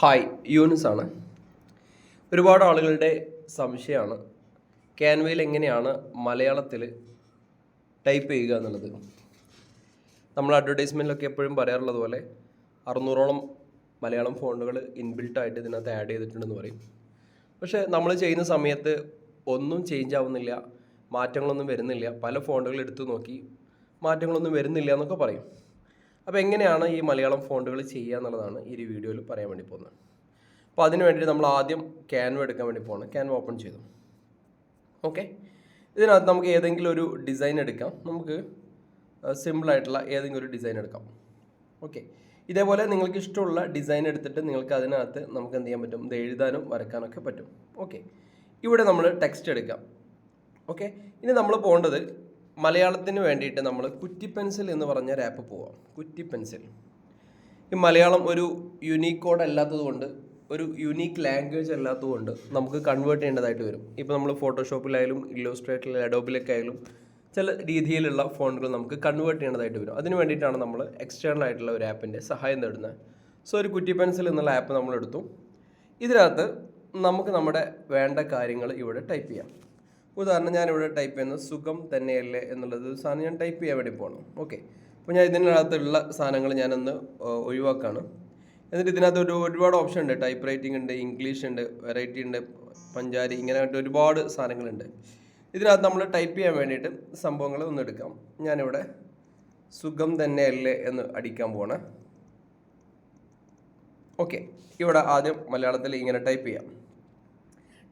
Hi Younis ആണ്. ഒരുപാട് ആളുകളുടെ സംശയമാണ്. ക്യാൻവയിൽ എങ്ങനെയാണ് മലയാളത്തിൽ ടൈപ്പ് ചെയ്യുക എന്നുള്ളത്? നമ്മൾ അഡ്വർടൈസ്മെന്റിലൊക്കെ എപ്പോഴും പറയാറുള്ളത് പോലെ അറുന്നൂറോളം മലയാളം ഫോണ്ടുകൾ ഇൻബിൽട്ടായിട്ട് ഇതിനകത്ത് ആഡ് ചെയ്തിട്ടുണ്ടെന്ന് പറയും. പക്ഷേ നമ്മൾ ചെയ്യുന്ന സമയത്ത് ഒന്നും ചേഞ്ച് ആവുന്നില്ല മാറ്റങ്ങളൊന്നും വരുന്നില്ല. പല ഫോണ്ടുകൾ എടുത്തു നോക്കി മാറ്റങ്ങളൊന്നും വരുന്നില്ല എന്നൊക്കെ പറയും. അപ്പോൾ എങ്ങനെയാണ് ഈ മലയാളം ഫോണ്ടുകൾ ചെയ്യുക എന്നുള്ളതാണ് ഈ ഒരു വീഡിയോയിൽ പറയാൻ വേണ്ടി പോകുന്നത്. അപ്പോൾ അതിന് വേണ്ടിയിട്ട് നമ്മൾ ആദ്യം ക്യാൻവ എടുക്കാൻ വേണ്ടി പോകണം ക്യാൻവ ഓപ്പൺ ചെയ്തു. ഓക്കെ ഇതിനകത്ത് നമുക്ക് ഏതെങ്കിലും ഒരു ഡിസൈൻ എടുക്കാം. നമുക്ക് സിമ്പിളായിട്ടുള്ള ഏതെങ്കിലും ഒരു ഡിസൈൻ എടുക്കാം. ഓക്കെ ഇതേപോലെ നിങ്ങൾക്ക് ഇഷ്ടമുള്ള ഡിസൈൻ എടുത്തിട്ട് നിങ്ങൾക്ക് അതിനകത്ത് നമുക്ക് എന്ത് ചെയ്യാൻ പറ്റും? ഇത് എഴുതാനും വരക്കാനൊക്കെ പറ്റും. ഓക്കെ ഇവിടെ നമ്മൾ ടെക്സ്റ്റ് എടുക്കാം. ഓക്കെ ഇനി നമ്മൾ പോകേണ്ടത് മലയാളത്തിന് വേണ്ടിയിട്ട് നമ്മൾ കുറ്റി പെൻസിൽ എന്ന് പറഞ്ഞ ഒരു ആപ്പ് പോവാം. കുറ്റി പെൻസിൽ. ഈ മലയാളം ഒരു യുണീക്ക് കോഡ് അല്ലാത്തത് കൊണ്ട് ഒരു യുണീക്ക് ലാംഗ്വേജ് അല്ലാത്തതുകൊണ്ട് നമുക്ക് കൺവേർട്ട് ചെയ്യേണ്ടതായിട്ട് വരും. ഇപ്പോൾ നമ്മൾ ഫോട്ടോഷോപ്പിലായാലും ഇല്ലോസ്ട്രേറ്ററിലും അഡോബിലൊക്കെ ആയാലും ചില രീതിയിലുള്ള ഫോണുകൾ നമുക്ക് കൺവേർട്ട് ചെയ്യേണ്ടതായിട്ട് വരും. അതിന് വേണ്ടിയിട്ടാണ് നമ്മൾ എക്സ്റ്റേണൽ ആയിട്ടുള്ള ഒരു ആപ്പിന്റെ സഹായം തേടുന്നത്. സോ ഒരു കുറ്റി പെൻസിൽ എന്നുള്ള ആപ്പ് നമ്മൾ എടുത്തു ഇതിനകത്ത് നമുക്ക് നമ്മുടെ വേണ്ട കാര്യങ്ങൾ ഇവിടെ ടൈപ്പ് ചെയ്യാം. ഉദാഹരണം ഞാനിവിടെ ടൈപ്പ് ചെയ്യുന്നത് സുഖം തന്നെയല്ലേ എന്നുള്ളത്. സാധനം ഞാൻ ടൈപ്പ് ചെയ്യാൻ വേണ്ടി പോകണം ഓക്കെ അപ്പോൾ ഞാൻ ഇതിനകത്തുള്ള സാധനങ്ങൾ ഞാനൊന്ന് ഒഴിവാക്കാണ്. എന്നിട്ട് ഇതിനകത്ത് ഒരു ഒരുപാട് ഓപ്ഷൻ ഉണ്ട്. ടൈപ്പ് റൈറ്റിംഗ് ഉണ്ട് ഇംഗ്ലീഷ് ഉണ്ട് വെറൈറ്റി ഉണ്ട് പഞ്ചാരി ഇങ്ങനെ ഒരുപാട് സാധനങ്ങളുണ്ട്. ഇതിനകത്ത് നമ്മൾ ടൈപ്പ് ചെയ്യാൻ വേണ്ടിയിട്ട് സംഭവങ്ങൾ ഒന്ന് എടുക്കാം. ഞാനിവിടെ സുഖം തന്നെയല്ലേ എന്ന് അടിക്കാൻ പോണേ ഓക്കെ ഇവിടെ ആദ്യം മലയാളത്തിൽ ഇങ്ങനെ ടൈപ്പ് ചെയ്യാം.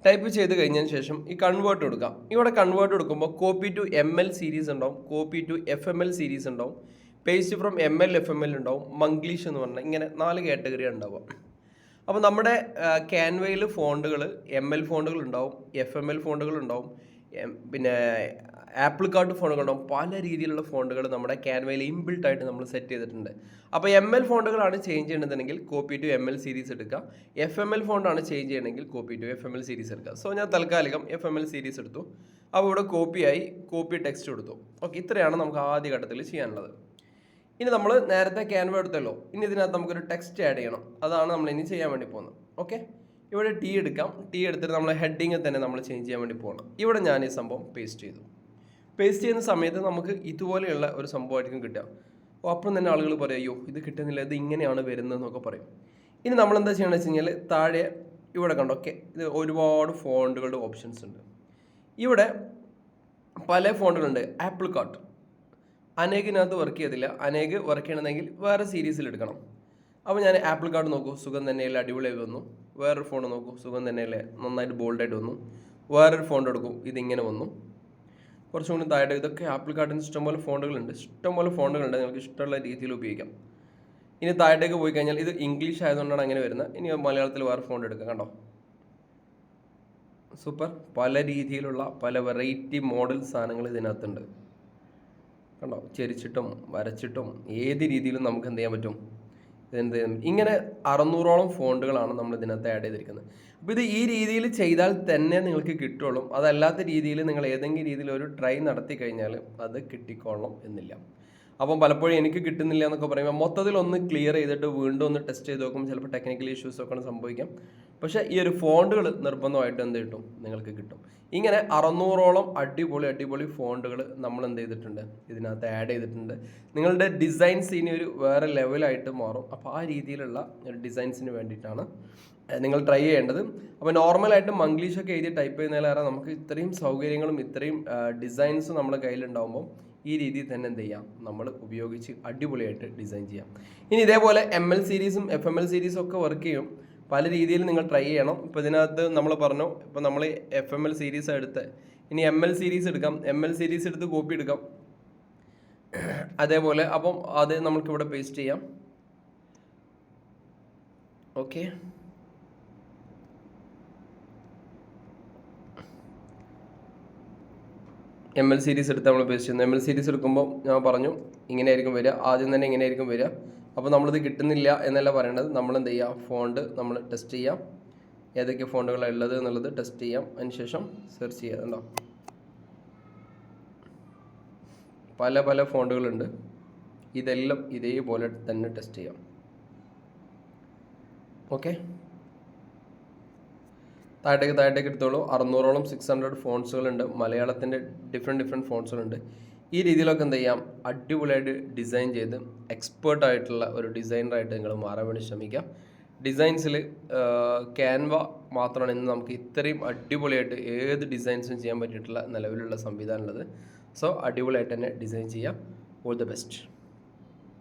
ടൈപ്പ് ചെയ്ത് കഴിഞ്ഞതിന് ശേഷം ഈ കൺവേർട്ട് കൊടുക്കാം. ഇവിടെ കൺവേർട്ട് കൊടുക്കുമ്പോൾ copy to M L series ഉണ്ടാവും. Copy to F M L series ഉണ്ടാവും. Paste from M L F M L ഉണ്ടാവും. മംഗ്ലീഷ് എന്ന് പറഞ്ഞാൽ ഇങ്ങനെ നാല് കാറ്റഗറി ഉണ്ടാവുക. അപ്പോൾ നമ്മുടെ ക്യാൻവയിൽ ഫോണ്ടുകൾ എം എൽ ഫോണ്ടുകൾ ഉണ്ടാവും. എഫ് എം എൽ ഫോണ്ടുകൾ ഉണ്ടാവും. പിന്നെ ആപ്പിൾ കാർഡ് ഫോണുകൾ ഉണ്ടാവും പല രീതിയിലുള്ള ഫോണ്ടുകൾ നമ്മുടെ ക്യാൻവയിൽ ഇൻബിൽട്ട് ആയിട്ട് നമ്മൾ സെറ്റ് ചെയ്തിട്ടുണ്ട്. അപ്പോൾ എം എൽ ഫോണ്ടുകളാണ് ചേഞ്ച് ചെയ്യണമെന്നുണ്ടെങ്കിൽ copy to M L series എടുക്കുക. എഫ് എം എൽ ഫോണ്ടാണ് ചേഞ്ച് ചെയ്യണമെങ്കിൽ copy to F M L series എടുക്കുക. സോ ഞാൻ തൽക്കാലികം എഫ് എം എൽ സീരീസ് എടുത്തു. അപ്പോൾ ഇവിടെ കോപ്പിയായി കോപ്പി ടെക്സ്റ്റ് കൊടുത്തു. ഓക്കെ ഇത്രയാണ് നമുക്ക് ആദ്യ ഘട്ടത്തിൽ ചെയ്യാനുള്ളത്. ഇനി നമ്മൾ നേരത്തെ ക്യാൻവ എടുത്തല്ലോ. ഇനി ഇതിനകത്ത് നമുക്കൊരു ടെക്സ്റ്റ് ആഡ് ചെയ്യണം. അതാണ് നമ്മൾ ഇനി ചെയ്യാൻ വേണ്ടി പോകുന്നത്. ഓക്കെ ഇവിടെ ടി എടുക്കാം. ടി എടുത്തിട്ട് നമ്മൾ ഹെഡിങ് തന്നെ നമ്മൾ ചേഞ്ച് ചെയ്യാൻ വേണ്ടി പോകണം. ഇവിടെ ഞാൻ ഈ സംഭവം പേസ്റ്റ് ചെയ്തു. പേസ്റ്റ് ചെയ്യുന്ന സമയത്ത് നമുക്ക് ഇതുപോലെയുള്ള ഒരു സംഭവമായിരിക്കും കിട്ടുക. അപ്പം തന്നെ ആളുകൾ പറയും അയ്യോ ഇത് കിട്ടുന്നില്ല ഇത് ഇങ്ങനെയാണ് വരുന്നതെന്നൊക്കെ പറയും. ഇനി നമ്മൾ എന്താ ചെയ്യണമെന്ന് വെച്ച് കഴിഞ്ഞാൽ താഴെ ഇവിടെ കണ്ടോ ഓക്കെ ഇത് ഒരുപാട് ഫോണ്ടുകളുടെ ഓപ്ഷൻസ് ഉണ്ട്. ഇവിടെ പല ഫോണ്ടുകളുണ്ട്. Apple cart. അനേകിനകത്ത് വർക്ക് ചെയ്തില്ല അനേക് വർക്ക് ചെയ്യണമെങ്കിൽ വേറെ സീരീസിൽ എടുക്കണം. അപ്പോൾ ഞാൻ ആപ്പിൾ കാർഡ് നോക്കൂ സുഖം തന്നെയല്ലേ അടിപൊളിയായി വന്നു. വേറൊരു ഫോൺ നോക്കൂ സുഖം തന്നെയല്ലേ നന്നായിട്ട് ബോൾഡായിട്ട് വന്നു. വേറൊരു ഫോൺ എടുക്കും ഇതിങ്ങനെ വന്നു. കുറച്ചും കൂടി താഴെ ഇതൊക്കെ ആപ്പിൾ കാർട്ടിന് ഇഷ്ടംപോലെ ഫോണുകളുണ്ട്. ഇഷ്ടംപോലെ ഫോണുകളുണ്ട് നിങ്ങൾക്ക് ഇഷ്ടമുള്ള രീതിയിൽ ഉപയോഗിക്കാം. ഇനി താഴേക്ക് പോയി കഴിഞ്ഞാൽ ഇത് ഇംഗ്ലീഷ് ആയതുകൊണ്ടാണ് അങ്ങനെ വരുന്നത്. ഇനി മലയാളത്തിൽ വേറെ ഫോൺ എടുക്കാം കണ്ടോ? സൂപ്പർ. പല രീതിയിലുള്ള പല വെറൈറ്റി മോഡൽ സാധനങ്ങൾ ഇതിനകത്തുണ്ട്. കണ്ടോ? ചെരിച്ചിട്ടും വരച്ചിട്ടും ഏത് രീതിയിലും നമുക്ക് എന്ത് ചെയ്യാൻ പറ്റും? പറ്റും? ഇങ്ങനെ അറുന്നൂറോളം ഫോണ്ടുകളാണ് നമ്മൾ ഇതിനകത്ത് ആഡ് ചെയ്തിരിക്കുന്നത്. അപ്പോൾ ഇത് ഈ രീതിയിൽ ചെയ്താൽ തന്നെ നിങ്ങൾക്ക് കിട്ടുള്ളൂ. അതല്ലാത്ത രീതിയിൽ നിങ്ങൾ ഏതെങ്കിലും രീതിയിൽ ഒരു ട്രൈ നടത്തി കഴിഞ്ഞാൽ അത് കിട്ടിക്കൊള്ളണം എന്നില്ല. അപ്പം പലപ്പോഴും എനിക്ക് കിട്ടുന്നില്ല എന്നൊക്കെ പറയുമ്പോൾ മൊത്തത്തിൽ ഒന്ന് ക്ലിയർ ചെയ്തിട്ട് വീണ്ടും ഒന്ന് ടെസ്റ്റ് ചെയ്ത് നോക്കുമ്പോൾ ചിലപ്പോൾ ടെക്നിക്കൽ ഇഷ്യൂസൊക്കെ സംഭവിക്കാം. പക്ഷേ ഈ ഒരു ഫോണ്ടുകൾ നിർബന്ധമായിട്ട് എന്ത് കിട്ടും? നിങ്ങൾക്ക് കിട്ടും. ഇങ്ങനെ അറുന്നൂറോളം അടിപൊളി അടിപൊളി ഫോണ്ടുകൾ നമ്മൾ എന്ത് ചെയ്തിട്ടുണ്ട്? ഇതിനകത്ത് ആഡ് ചെയ്തിട്ടുണ്ട്. നിങ്ങളുടെ ഡിസൈൻസ് ഇനി ഒരു വേറെ ലെവലായിട്ട് മാറും. അപ്പോൾ ആ രീതിയിലുള്ള ഒരു ഡിസൈൻസിന് വേണ്ടിയിട്ടാണ് നിങ്ങൾ ട്രൈ ചെയ്യേണ്ടത്. അപ്പോൾ നോർമലായിട്ട് മംഗ്ലീഷൊക്കെ എഴുതി ടൈപ്പ് ചെയ്യുന്നതിലേറെ നമുക്ക് ഇത്രയും സൗകര്യങ്ങളും ഇത്രയും ഡിസൈൻസും നമ്മുടെ കയ്യിലുണ്ടാകുമ്പോൾ ഈ രീതിയിൽ തന്നെ എന്ത് ചെയ്യാം? നമ്മൾ ഉപയോഗിച്ച് അടിപൊളിയായിട്ട് ഡിസൈൻ ചെയ്യാം. ഇനി ഇതേപോലെ എം എൽ സീരീസും എഫ് എം എൽ സീരീസും ഒക്കെ വർക്ക് ചെയ്യും. പല രീതിയിൽ നിങ്ങൾ ട്രൈ ചെയ്യണം. ഇപ്പോൾ ഇതിനകത്ത് നമ്മൾ പറഞ്ഞു ഇപ്പോൾ നമ്മൾ എഫ് എം എൽ സീരീസ് എടുത്ത്. ഇനി എം എൽ സീരീസ് എടുക്കാം. എം എൽ സീരീസ് എടുത്ത് കോപ്പി എടുക്കാം. അതേപോലെ അപ്പം അത് നമുക്കിവിടെ പേസ്റ്റ് ചെയ്യാം. ഓക്കെ എം എൽ സീരീസ് എടുത്ത് നമ്മൾ പേസ്റ്റ് ചെയ്യുന്നു. എം എൽ സീരീസ് എടുക്കുമ്പോൾ ഞാൻ പറഞ്ഞു ഇങ്ങനെയായിരിക്കും വരിക. ആദ്യം തന്നെ ഇങ്ങനെയായിരിക്കും വരിക. അപ്പോൾ നമ്മളിത് കിട്ടുന്നില്ല എന്നല്ല പറയേണ്ടത് നമ്മൾ എന്ത് ചെയ്യുക ഫോണ്ട് നമ്മൾ ടെസ്റ്റ് ചെയ്യാം. ഏതൊക്കെ ഫോണ്ടുകളാണ് ഉള്ളത് എന്നുള്ളത് ടെസ്റ്റ് ചെയ്യാം. അതിനുശേഷം സെർച്ച് ചെയ്യുക ഉണ്ടോ പല പല ഫോണ്ടുകളുണ്ട് ഇതെല്ലാം ഇതേപോലെ തന്നെ ടെസ്റ്റ് ചെയ്യാം. ഓക്കെ താഴത്തേക്ക് താഴത്തേക്ക് എടുത്തോളൂ. അറുന്നൂറോളം സിക്സ് ഹൺഡ്രഡ് ഫോൺസുകളുണ്ട് മലയാളത്തിന്റെ ഡിഫറെന്റ് ഡിഫറെന്റ് ഫോൺസുകളുണ്ട് ഈ രീതിയിലൊക്കെ എന്ത് ചെയ്യാം? അടിപൊളിയായിട്ട് ഡിസൈൻ ചെയ്ത് എക്സ്പേർട്ട് ആയിട്ടുള്ള ഒരു ഡിസൈനറായിട്ട് നിങ്ങൾ മാറാൻ വേണ്ടി ശ്രമിക്കാം. ഡിസൈൻസിൽ ക്യാൻവ മാത്രമാണ് ഇന്ന് നമുക്ക് ഇത്രയും അടിപൊളിയായിട്ട് ഏത് ഡിസൈൻസും ചെയ്യാൻ പറ്റിയിട്ടുള്ള നിലവിലുള്ള സംവിധാനം ഉള്ളത്. സോ അടിപൊളിയായിട്ട് തന്നെ ഡിസൈൻ ചെയ്യാം. All the best